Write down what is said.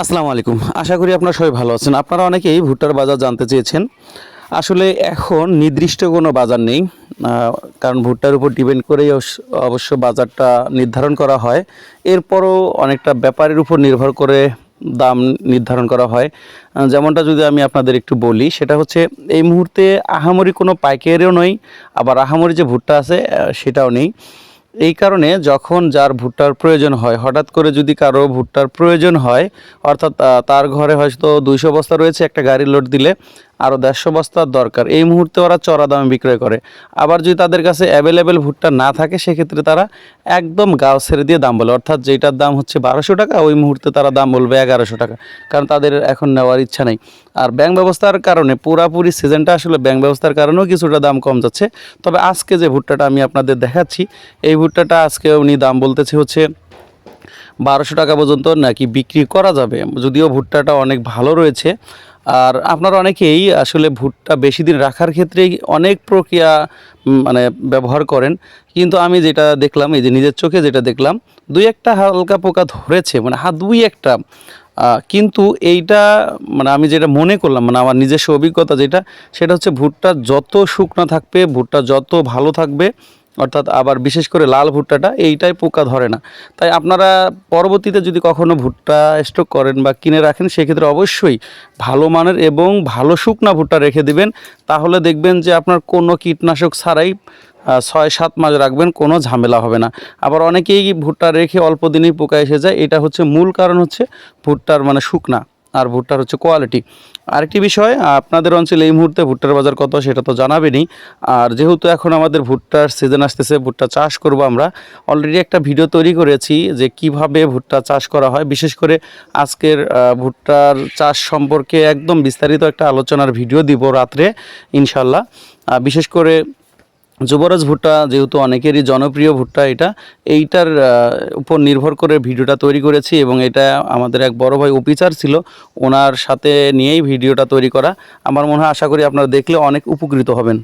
আসসালামু আলাইকুম। আশা করি আপনারা সবাই ভালো আছেন। আপনারা অনেকেই ভুট্টার বাজার জানতে চেয়েছেন। আসলে এখন নির্দিষ্ট কোনো বাজার নেই কারণ ভুট্টার উপর ডিপেন্ড করেই অবশ্য- বাজারটা নির্ধারণ করা হয়। এরপরও অনেকটা ব্যাপারের উপর নির্ভর করে দাম নির্ধারণ করা হয়। যেমনটা যদি আমি আপনাদের একটু বলি, সেটা হচ্ছে এই মুহূর্তে আহামরি কোনো পাইকারিও নয়, আবার আহামরি যে ভুট্টা আছে সেটাও নেই। এই কারণে যখন যার ভুট্টার প্রয়োজন হয়, হঠাৎ করে যদি কারও ভুট্টার প্রয়োজন হয়, অর্থাৎ তার ঘরে হয়তো দুইশো বস্তা রয়েছে, একটা গাড়ি লোড দিলে আরও দেড়শো বস্তার দরকার। এই মুহূর্তে ওরা চড়া দামে বিক্রয় করে। আবার যদি তাদের কাছে অ্যাভেলেবেল ভুট্টা না থাকে, সেক্ষেত্রে তারা একদম গাও ছেড়ে দিয়ে দাম বলে। অর্থাৎ যেটার দাম হচ্ছে বারোশো টাকা, ওই মুহূর্তে তারা দাম বলবে এগারোশো টাকা। কারণ তাদের এখন নেওয়ার ইচ্ছা নেই। আর ব্যাংক ব্যবস্থার কারণে পুরাপুরি সিজনটা আসলে ব্যাংক ব্যবস্থার কারণেও কিছুটা দাম কম যাচ্ছে। তবে আজকে যে ভুট্টাটা আমি আপনাদের দেখাচ্ছি, এই ভুট্টাটা আজকে উনি দাম বলতেছে হচ্ছে বারোশো টাকা পর্যন্ত নাকি বিক্রি করা যাবে। যদিও ভুট্টাটা অনেক ভালো রয়েছে আর আপনারা অনেকেই আসলে ভুট্টা বেশি দিন রাখার ক্ষেত্রে অনেক প্রক্রিয়া মানে ব্যবহার করেন। কিন্তু আমি যেটা দেখলাম, এই যে নিজের চোখে যেটা দেখলাম, দুই একটা হালকা পোকা ধরেছে মানে হাত দুই একটা। কিন্তু এইটা মানে আমি যেটা মনে করলাম মানে আমার নিজস্ব অভিজ্ঞতা যেটা, সেটা হচ্ছে ভুট্টা যত শুকনো থাকবে, ভুট্টা যত ভালো থাকবে অর্থাৎ আবার বিশেষ করে লাল ভুট্টাটা এইটাই পোকা ধরে না। তাই আপনারা পরবর্তীতে যদি কখনো ভুট্টা স্টক করেন বা কিনে রাখেন, সেক্ষেত্রে অবশ্যই ভালো মানের এবং ভালো শুকনা ভুট্টা রেখে দিবেন। তাহলে দেখবেন যে আপনার কোনো কীটনাশক ছাড়াই ছয় সাত মাস রাখবেন, কোনো ঝামেলা হবে না। আবার অনেকেই ভুট্টা রেখে অল্প দিনেই পোকা এসে যায়, এটা হচ্ছে মূল কারণ হচ্ছে ভুট্টার মানে শুকনা। আর ভুট্টার হচ্ছে কোয়ালিটি আরেকটি বিষয়, আপনাদের অঞ্চলে এই মুহূর্তে ভুট্টার বাজার কত সেটা তো জানাবেনই। আর যেহেতু এখন আমাদের ভুট্টার সিজন আসতেছে, ভুট্টা চাষ করব আমরা অলরেডি একটা ভিডিও তৈরি করেছি যে কীভাবে ভুট্টা চাষ করা হয়। বিশেষ করে আজকের ভুট্টার চাষ সম্পর্কে একদম বিস্তারিত একটা আলোচনার ভিডিও দিব রাত্রে, ইনশাল্লাহ। বিশেষ করে যুবরাজ ভুট্টা যেহেতু অনেকেরই জনপ্রিয় ভুট্টা এটা, এইটার উপর নির্ভর করে ভিডিওটা তৈরি করেছি এবং এটা আমাদের এক বড় ভাই অফিসার ছিল, ওনার সাথে নিয়েই ভিডিওটা তৈরি করা। আমার মনে হয়, আশা করি আপনারা দেখলে অনেক উপকৃত হবেন।